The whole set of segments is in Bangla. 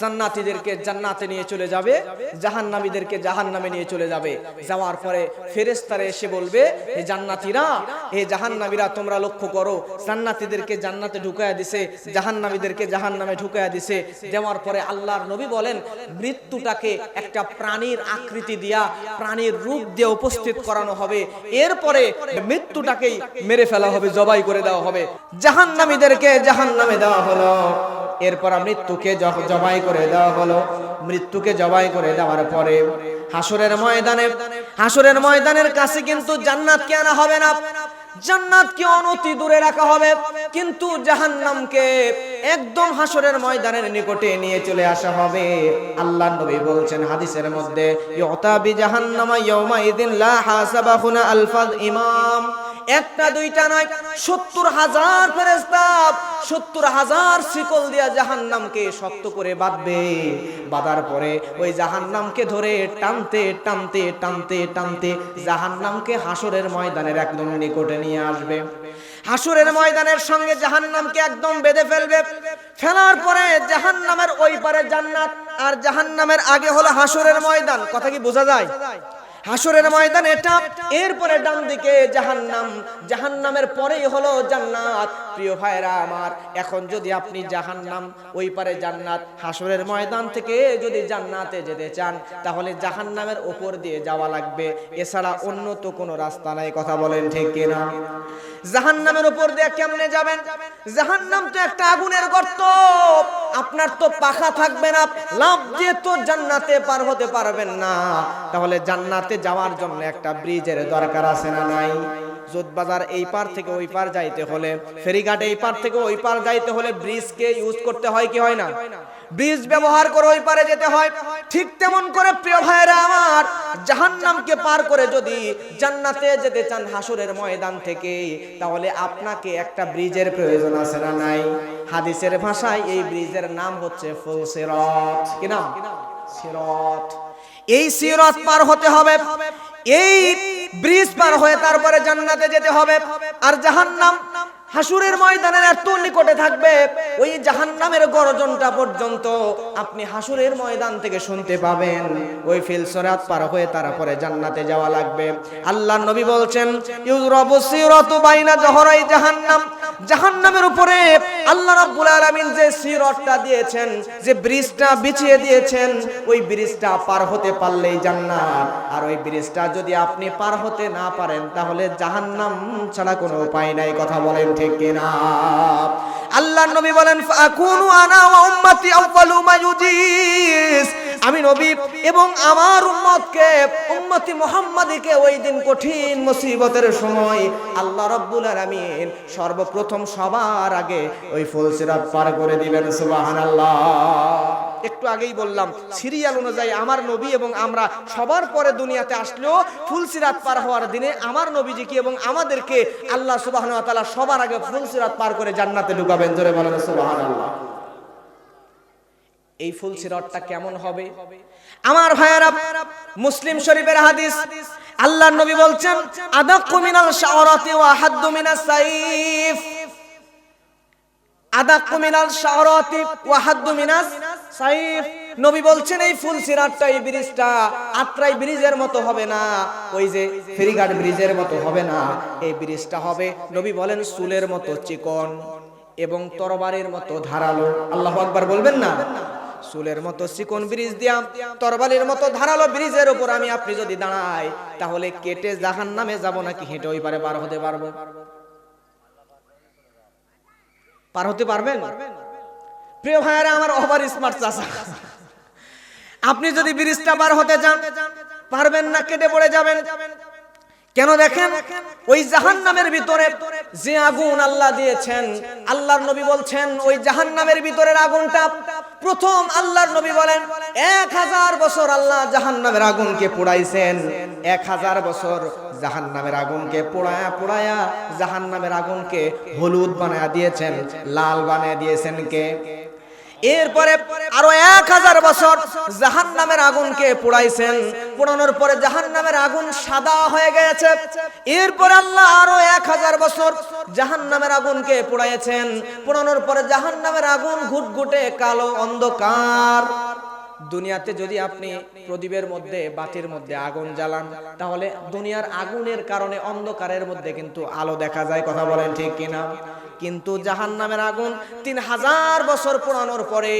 জান্নাতীদেরকে জান্নাতে নিয়ে চলে যাবে, জাহান্নামীদেরকে জাহান্নামে নিয়ে চলে যাবে। যাওয়ার পরে ফেরেশতারা এসে বলবে, হে জান্নাতীরা, হে জাহান্নামীরা, তোমরা লক্ষ্য করো, জান্নাতীদেরকে জান্নাতে ঢুকায়া দিছে, জাহান্নামীদেরকে জাহান্নামে ঢুকায়া দিছে। দেওয়ার পরে আল্লাহর নবী বলেন, মৃত্যুটাকে একটা প্রাণীর আকৃতি দিয়া, প্রাণীর রূপ দিয়ে উপস্থিত করানো হবে। এরপরে মৃত্যুটাকেই মেরে ফেলা হবে, জবাই করে দেওয়া হবে। জাহান্নামীদেরকে জাহান্নামে দেওয়া হলো। এরপর মৃত্যুকে জবাই করে দেওয়া হলো। মৃত্যুকে জবাই করে দেওয়ার পরে হাসরের ময়দানে, হাসরের ময়দানের কাছে কিন্তু জান্নাতকে আনা হবে না। জান্নাত জান্নাতকে অনতি দূরে রাখা হবে। কিন্তু জাহান্নামকে একদম হাসরের ময়দানের নিকটে নিয়ে চলে আসা হবে। আল্লাহ নবী বলছেন হাদিসের মধ্যে, ইউতা জাহান্নামা ইয়াউমা ইদিন লা হাসাবাহুনা আলফাজ ইমাম। একটা, দুইটা নয়, সত্তর হাজার ফেরেস্তা সত্তর হাজার শিকল দিয়া জাহান্নামকে শক্ত করে বাঁধবে। বাঁধার পরে ওই জাহান্নামকে ধরে টানতে টানতে টানতে টানতে জাহান্নামকে হাসরের ময়দানের একদম নিকটে নিয়ে আসবে। হাসুরের ময়দানের সঙ্গে জাহান্নামকে একদম বেঁধে ফেলবে। ফেলার পরে জাহান্নামের ওই পারে জান্নাত, আর জাহান্নামের আগে হলো হাসুরের ময়দান। কথা কি বোঝা যায়? হাসরের ময়দান এটা এরপরে ডান দিকে জাহান্নাম। জাহান্নামের পরেই হলো জান্নাত। প্রিয় ভাইরা আমার, এখন যদি আপনি জাহান্নাম, ওই পারে জান্নাত হাসরের ময়দান থেকে যদি জান্নাতে যেতে চান, তাহলে জাহান্নামের ওপর দিয়ে যাওয়া লাগবে। এছাড়া অন্য তো কোনো রাস্তা নাই, কথা বলেন ঠিক কিনা? জাহান্নামের উপর দিয়ে কেমনে যাবেন? জাহান্নাম তো একটা আগুনের গর্ত, আপনার তো পাখা থাকবে না লাভ দিয়ে তো জান্নাতে পার হতে পারবেন না। তাহলে জান্নাতে যাওয়ার জন্য একটা ব্রিজের দরকার আছে না নাই? বাজার এই পার থেকে ওই পার যাইতে হলে, ফেরিঘাট এই পার থেকে ওই পার যাইতে হলে ব্রিজকে ইউজ করতে হয় কি হয় না? ব্রিজ ব্যবহার করে ওই পারে যেতে হয়। ঠিক তেমন করে প্রিয় ভাইয়েরা আমার, জাহান্নামকে পার করে যদি জান্নাতে যেতে চান হাসুরের ময়দান থেকে, তাহলে আপনাকে একটা ব্রিজের প্রয়োজন আছে না নাই? হাদিসের ভাষায় এই ব্রিজের নাম হচ্ছে ফুল সিরত। কি নাম? সিরত। এই সিরত পার হতে হবে। এই ব্রিজ পার হয়ে তারপরে জান্নাতে যেতে হবে। আর জাহান্নাম হাসুরের ময়দানের এত নিকটে থাকবে ওই জাহান্নামের গর্জনটা পর্যন্ত আপনি হাসুরের ময়দান থেকে শুনতে পাবেন। ওই ফিলসরাত পার হয়ে তারপরে জান্নাতে যাওয়া লাগবে। আল্লাহ নবী বলছেন ইউরাবু বাইনা জহরাই উপরে আল্লাহ রাব্বুল আলামিন যে দিয়েছেন, যে ব্রিজটা বিছিয়ে দিয়েছেন, ওই ব্রিজটা পার হতে পারলেই জান্নাত। আর ওই ব্রিজটা যদি আপনি পার হতে না পারেন, তাহলে জাহান্নাম ছাড়া কোনো উপায় নাই, কথা বলেন ঠিক কিনা? আল্লাহ নবী বলেন ফাকুনু আনা ওয়া উম্মতি আউয়ালু মা ইউজিস আমি নবী এবং আমার উম্মতকে, উম্মতি মুহাম্মাদিকে ওই দিন কঠিন মুসিবতের সময় আল্লাহ রাব্বুল আলামিন সর্বপ্রথম সবার আগে ওই ফুলসিরাত পার করে দিবেন, সুবহানাল্লাহ। একটু আগেই বললাম, সিরিয়াল অনুযায়ী আমার নবী এবং আমরা সবার পরে দুনিয়াতে আসলেও ফুলসিরাত পার হওয়ার দিনে আমার নবীজিকে এবং আমাদেরকে আল্লাহ ওয়া সবার আগে ফুলসিরাত পার করে জান্নাতে ঢুকাবেন। জোরে বলেন সুবহানাল্লাহ। এই ফুল সিরতটা কেমন হবে? আমার ভাইয়েরা, মুসলিম শরীফের হাদিস, আল্লাহর নবী বলছেন, আদাক্কু মিনাল শাওরাতি ওয়া হাদ্দু মিনাস সাইফ। আদাক্কু মিনাল শাওরাতি ওয়া হাদ্দু মিনাস নবী বলছেন, এই ব্রিজটা আত্রাই ব্রিজের মতো হবে না। ওই যে ফেরিঘাট ব্রিজের মতো হবে না। এই ব্রিজটা হবে, নবী বলেন, চুলের মতো চিকন এবং তরবারের মতো ধারালো। আল্লাহ আকবার বলবেন না? মতো চিকন ব্রিজ দিয়া, তরবারির মতো ধারালো ব্রিজের উপর আমি আপনি যদি দাঁড়াই, তাহলে কেটে জাহান নামে যাব নাকি হেঁটে ওই পারে পার হতে পারব? পার হতে পারবেন? প্রিয় ভাইয়ারা, আমার ওভার স্মার্ট চাষা আপনি যদি ব্রিজটা পার হতে চান পারবেন না, কেটে পড়ে যাবেন। কেন দেখেন? ওই জাহান্নামের ভিতরে যে আগুন আল্লাহ দিয়েছেন, আল্লাহর নবী বলছেন, ওই জাহান্নামের ভিতরের আগুনটা প্রথম আল্লাহর নবী বলেন, এক হাজার বছর আল্লাহ জাহান জাহান্নামের আগুনকে পোড়াইছেন। এক হাজার বছর জাহান জাহান্নামের আগুনকে পোড়ায়া পোড়ায়া জাহান জাহান্নামের আগুনকে হলুদ বানায়া দিয়েছেন, লাল বানিয়ে দিয়েছেন কে? এরপরে আরও এক হাজার বছর জাহান নামের আগুনকে পোড়াইছেন। পোড়ানোর পরে জাহান নামের আগুন সাদা হয়ে গেছে। এরপর আল্লাহ আরও এক হাজার বছর জাহান নামের আগুনকে পোড়াইছেন। পোড়ানোর পরে জাহান নামের আগুন ঘুটঘুটে কালো অন্ধকার। দুনিয়াতে যদি আপনি প্রদীপের মধ্যে, বাতির মধ্যে আগুন জ্বালান, তাহলে দুনিয়ার আগুনের কারণে অন্ধকারের মধ্যে কিন্তু আলো দেখা যায়। কথা বলেন ঠিক কিনা? কিন্তু জাহান নামের আগুন তিন হাজার বছর পুরানোর পরে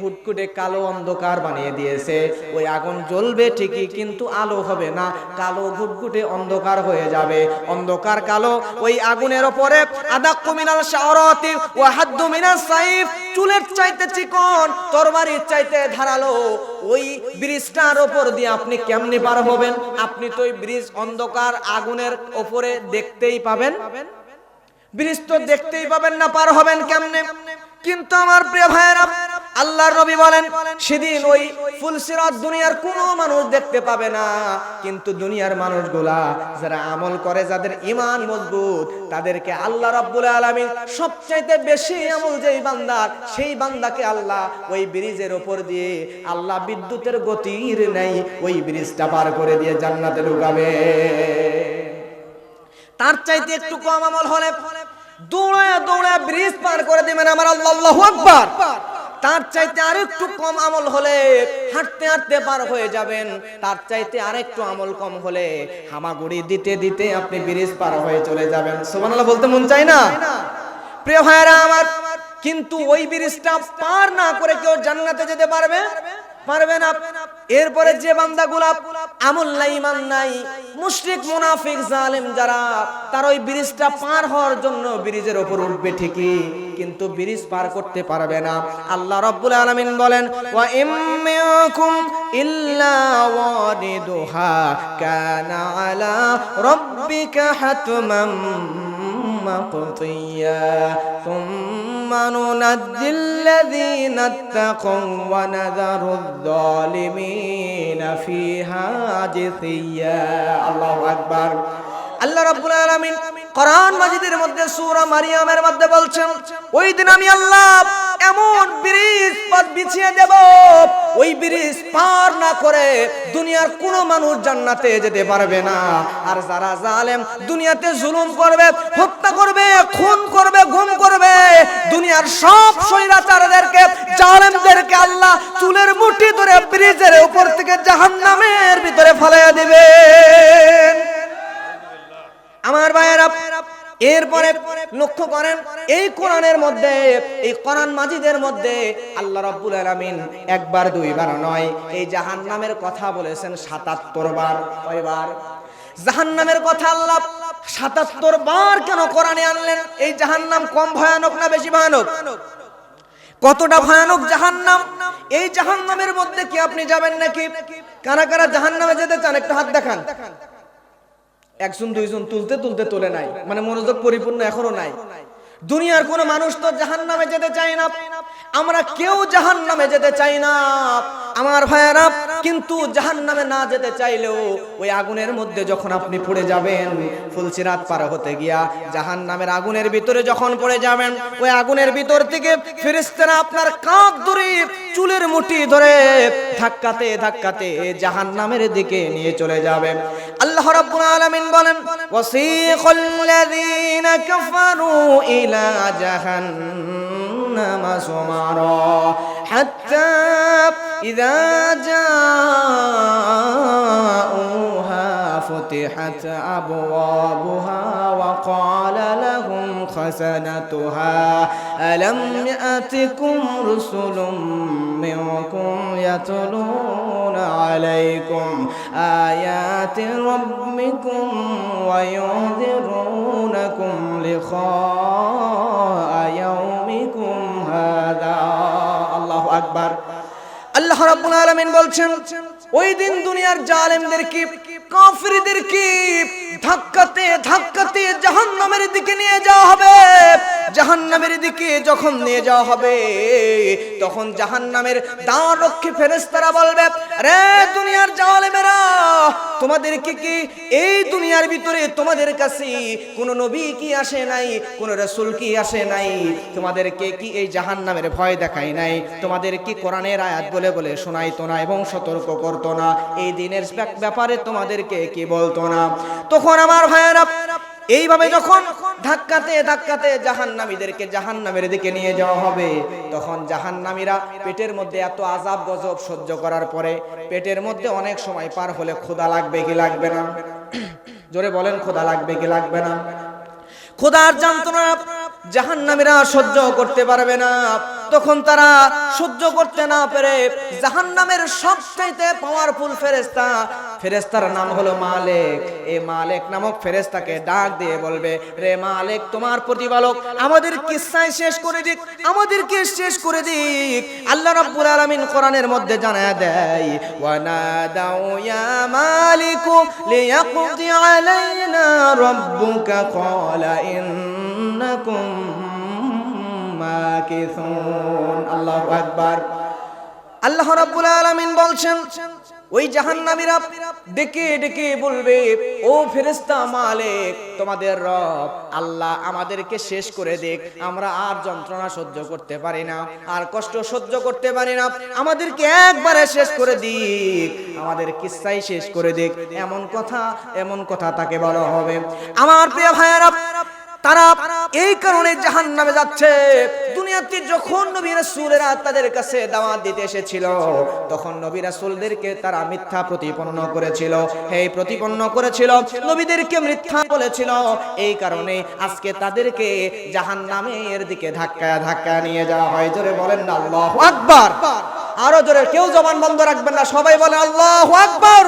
ঘুটঘুটে কালো অন্ধকার বানিয়ে দিয়েছে। ওই আগুন জ্বলবে ঠিকই, কিন্তু আলো হবে না। কালো ঘুটঘুটে অন্ধকার হয়ে যাবে। অন্ধকার কালো ওই আগুনের ওপরে। হাদ্দু সাইফ। চুলের চাইতে চিকন, তরবারির চাইতে ধারালো। ওই ব্রিজটার ওপর দিয়ে আপনি কেমনে পার হবেন? আপনি তো ওই ব্রিজ অন্ধকার আগুনের ওপরে দেখতেই পাবেন। ব্রিজ তো দেখতেই পাবেন না, পার হবেন কেমনে? কিন্তু আমার প্রিয় ভাইয়েরা, আল্লাহর নবী বলেন, সেদিন ওই ফুলসিরাত দুনিয়ার কোনো মানুষ দেখতে পাবে না। কিন্তু দুনিয়ার মানুষগুলা যারা আমল করে, যাদের ইমান মজবুত, তাদেরকে আল্লাহ রাব্বুল আলামিন সবচাইতে বেশি আমল যেই বান্দার সেই বান্দাকে আল্লাহ ওই ব্রিজের ওপর দিয়ে আল্লাহ বিদ্যুতের গতির নেই, ওই ব্রিজটা পার করে দিয়ে জান্নাতে ঢুকাবে। তার চাইতে একটু কম আমল হলে দৌড়ায় দৌড়ায় ব্রিজ পার করে দিবেন আমার আল্লাহ আকবার। তার চাইতে আরেকটু কম আমল হলে হাঁটতে হাঁটতে পার হয়ে যাবেন। তার চাইতে আরেকটু আমল কম হলে হামাগুড়ি দিতে দিতে আপনি ব্রিজ পার হয়ে চলে যাবেন। সুবহানাল্লাহ বলতে মন চাই না? প্রিয় ভাইরা আমার, কিন্তু ওই ব্রিজটা পার না করে কেউ জান্নাতে যেতে পারবে? পারবে না। এরপরে যে বান্দা নাই মুশরিক, মুনাফিক, জালেম যারা, তার ওই ব্রিজটা পার হওয়ার জন্য ব্রিজের উপর উঠবে ঠিকই, কিন্তু ব্রিজ পার করতে পারবে না। আল্লাহ রাব্বুল আলামিন বলেন, ওয়া ইম্মিয়াকুম ইল্লা ওয়ারিদুহা কানা আলা রাব্বিকা মাকতিয়া ثم ننجي الذين اتقوا ونذر الظالمين فيها جثيا. الله أكبر. الله رب العالمين. কোরআন মাজিদের মধ্যে, সূরা মারিয়ামের মধ্যে বলছেন, ওই দিন আমি আল্লাহ এমন ব্রিজ পথ বিছিয়ে দেব, ওই ব্রিজ পার না করে দুনিয়ার কোনো মানুষ জান্নাতে যেতে পারবে না। আর যারা জালেম, দুনিয়াতে জুলুম করবে, হত্যা করবে, খুন করবে, গুম করবে, দুনিয়ার সব স্বৈরাচারদেরকে, জালেমদেরকে আল্লাহ চুলের মুঠি ধরে ব্রিজের উপর থেকে জাহান্নামের ভিতরে ফেলাইয়া দিবেন। আমার ভাইয়েরা, এরপরে লক্ষ্য করেন, এই কোরআনের মধ্যে, এই কোরআন মাজিদের মধ্যে আল্লাহ রাব্বুল আলামিন একবার, দুইবার নয়, এই জাহান্নামের কথা বলেছেন 77 বার। কয়বার? জাহান্নামের কথা আল্লাহ 77 বার কেন কোরআনে আনলেন? এই জাহান্নাম কম ভয়ানক না বেশি ভয়ানক? কতটা ভয়ানক জাহান্নাম? এই জাহান্নামের মধ্যে কি আপনি যাবেন নাকি? কারা কারা জাহান্নামে যেতে চান? একটু হাত দেখান। একজন, দুইজন তুলতে তুলতে তোলে নাই। মানে মনোযোগ পরিপূর্ণ এখনও নাই। দুনিয়ার কোন মানুষ তো জাহান নামে যেতে চায় না। আমরা কেউ জাহান নামে যেতে চাই না। আমার ভাইয়েরা, কিন্তু জাহান নামে না যেতে চাইলেও ওই আগুনের মধ্যে যখন আপনি পড়ে যাবেন ফুলসিরাত পার হতে গিয়া জাহান নামের আগুনের ভিতরে যখন পড়ে যাবেন, ওই আগুনের ভিতর থেকে ফেরেশতারা আপনার কাঁধ ধরে, চুলের মুঠি ধরে ধাক্কাতে ধাক্কাতে জাহান নামের দিকে নিয়ে চলে যাবেন আল্লাহ রাব্বুল আলামিন বলেন ওয়াসিকাল লাযীনা কাফারু ইলা জাহান্নাম সুমারা হাত্তা ইযা জাউহা ফুতিহাত আবওয়াবুহা ওয়া ক্বালা লাহুম খাসানাতুহা আলাম ইয়াতিকুম রুসুলুম মিনকুম ইয়াতলুনা আলাইকুম আয়াতি রাব্বিকুম ওয়া ইউযিরুনাকুম লিqa'a ইয়াউমিকুম হাদা আল্লাহু আকবার আল্লাহ রাব্বুল আলামিন বলছেন ওই দিন দুনিয়ার জালেমদের কি কাফিরদের কি ধাক্কাতে ধাক্কাতে দিকে যখন নিয়ে যাওয়া হবে, তখন জাহান্নামের দাঁড় রক্ষী ফেরেশতারা বলবে রে দুনিয়ার জালেমেরা, তোমাদেরকে কি এই দুনিয়ার ভিতরে তোমাদের কাছে কোন নবী কি আসে নাই, কোন রাসূল কি আসে নাই? তোমাদেরকে কি এই জাহান্নামের ভয় দেখাই নাই? তোমাদের কি কোরআনের আয়াত বলে বলে শোনাইতো না এবং সতর্ক করতো না। এই দিনের ব্যাপ- ব্যাপারে তোমাদেরকে কি বলতো না? তখন আমার ভাইয়েরা এইভাবে যখন ধাক্কাতে ধাক্কাতে জাহান্নামীদেরকে জাহান্নামের দিকে নিয়ে যাওয়া হবে, তখন জাহান্নামীরা পেটের মধ্যে এত আজাব গজব সহ্য করার পরে পেটের মধ্যে অনেক সময় পার হলে ক্ষুধা লাগবে কি লাগবে না? জোরে বলেন, ক্ষুধা লাগবে কি লাগবে না? খোদার যন্ত্রণা জাহান্নামীরা সহ্য করতে পারবে না। তখন তারা সহ্য করতে না পেরে জাহান জাহান্নামের সবচাইতে পাওয়ারফুল ফেরেস্তা ফেরেস্তার নাম হলো মালেক। এ মালেক নামক ফেরেস্তাকে ডাক দিয়ে বলবে, রে মালেক, তোমার প্রতিপালক, আমাদের কিস্সায় শেষ করে দিক, আমাদেরকে শেষ করে দিক। আল্লাহ রাব্বুল আলামিন কোরআনের মধ্যে জানায় দেয়, ওয়ানাদাউ ইয়া মালিকু লিয়াকদি আলাইনা রাব্বুকা, ক্বালা ইন্নাকুম মাকিসুন আল্লাহু আকবার। আল্লাহ রাব্বুল আলামিন বলছেন, ওই জাহান্নামীরা ডেকে ডেকে বলবে, ও ফেরেশতা মালিক, তোমাদের রব, আল্লাহ আমাদেরকে শেষ করে দেখ। আমরা আর যন্ত্রণা সহ্য করতে পারি না, আর কষ্ট সহ্য করতে পারি না। আমাদেরকে একবারে শেষ করে দিক। আমাদের কিস্সাই শেষ করে দেখ। এমন কথা এমন কথা তাকে বলা হবে। আমার প্রিয় ভাইয়েরা তারা এই কারণে জাহান নামে যাচ্ছে। দুনিয়াতে যখন নবী রাসূলেরা তাদের কাছে দাওয়াত দিতে এসেছিল, তখন নবী রাসূলদেরকে তারা মিথ্যা প্রতিপন্ন করেছিল। এই প্রতিপন্ন করেছিল? নবীদেরকে মিথ্যা বলেছিল। এই কারণে আজকে তাদেরকে জাহান নামের দিকে ধাক্কা ধাক্কা নিয়ে যাওয়া হয়। জোরে বলেন না, আল্লাহু আকবার। আরও জোরে, কেউ জবান বন্ধ রাখবেন না, সবাই বলে আল্লাহু আকবার।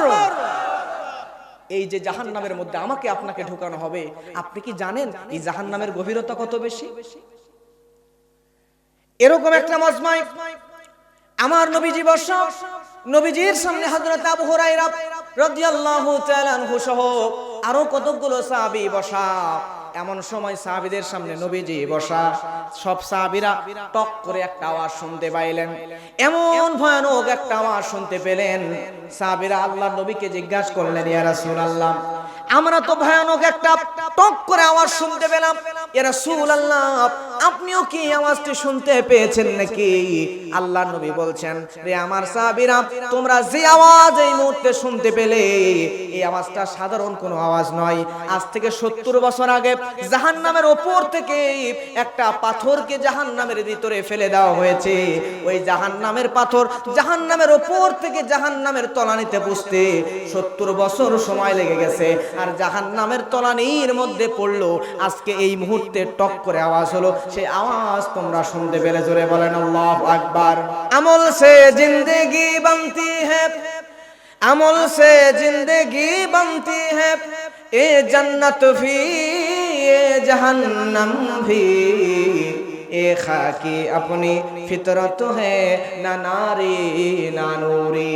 এই যে জাহান নামের মধ্যে আমাকে আপনাকে ঢুকানো হবে, আপনি কি জানেন এই জাহান নামের গভীরতা কত বেশি? এরকম একটা মজমাই আমার নবীজি বর্ষ নবীজির সামনে হজরত আবু হুরায়রা রাদিয়াল্লাহু তাআলা সহ আরও কতগুলো সাহাবী বসা। এমন সময় সাহাবিদের সামনে নবীজি বসা। সব সাহাবিরা টক করে একটা আওয়াজ শুনতে পাইলেন। এমন ভয়ানক একটা আওয়াজ শুনতে পেলেন। সাহাবিরা আল্লাহ নবীকে জিজ্ঞাসা করলেন, ইয়া রাসূলুল্লাহ, আমরা তো ভয়ানক একটা টক করে আওয়াজ শুনতে পেলাম। ইয়া রাসূলুল্লাহ আপনিও কি আওয়াজটি শুনতে পেয়েছেন নাকি? আল্লাহ নবী বলছেন, রে আমার সাহাবীরা, তোমরা যে আওয়াজ এই মুহূর্তে শুনতে পেলে, এই আওয়াজটা সাধারণ কোনো আওয়াজ নয়। আজ থেকে সত্তর বছর আগে জাহান্নামের ওপর থেকে একটা পাথরকে জাহান্নামের ভিতরে ফেলে দেওয়া হয়েছে। ওই জাহান্নামের পাথর জাহান্নামের ওপর থেকে জাহান্নামের তলানিতে বুঝতে সত্তর বছর সময় লেগে গেছে। আর জাহান্নামের তলানির মধ্যে পড়ল, আজকে এই মুহূর্তে টক করে আওয়াজ হলো সে আওয়াজ, তোমরা শুনতে পেলে জোরে বলেন আল্লাহ আকবার। আমল সে জিন্দেগি বানতি হ্যাঁ আমল সে জিন্দেগি বানতি হ্যাঁ এ জান্নাত ভি, এ জাহান্নাম ভি, এ খাকি আপনি ফিতরত হে, না নারী, না নূরী।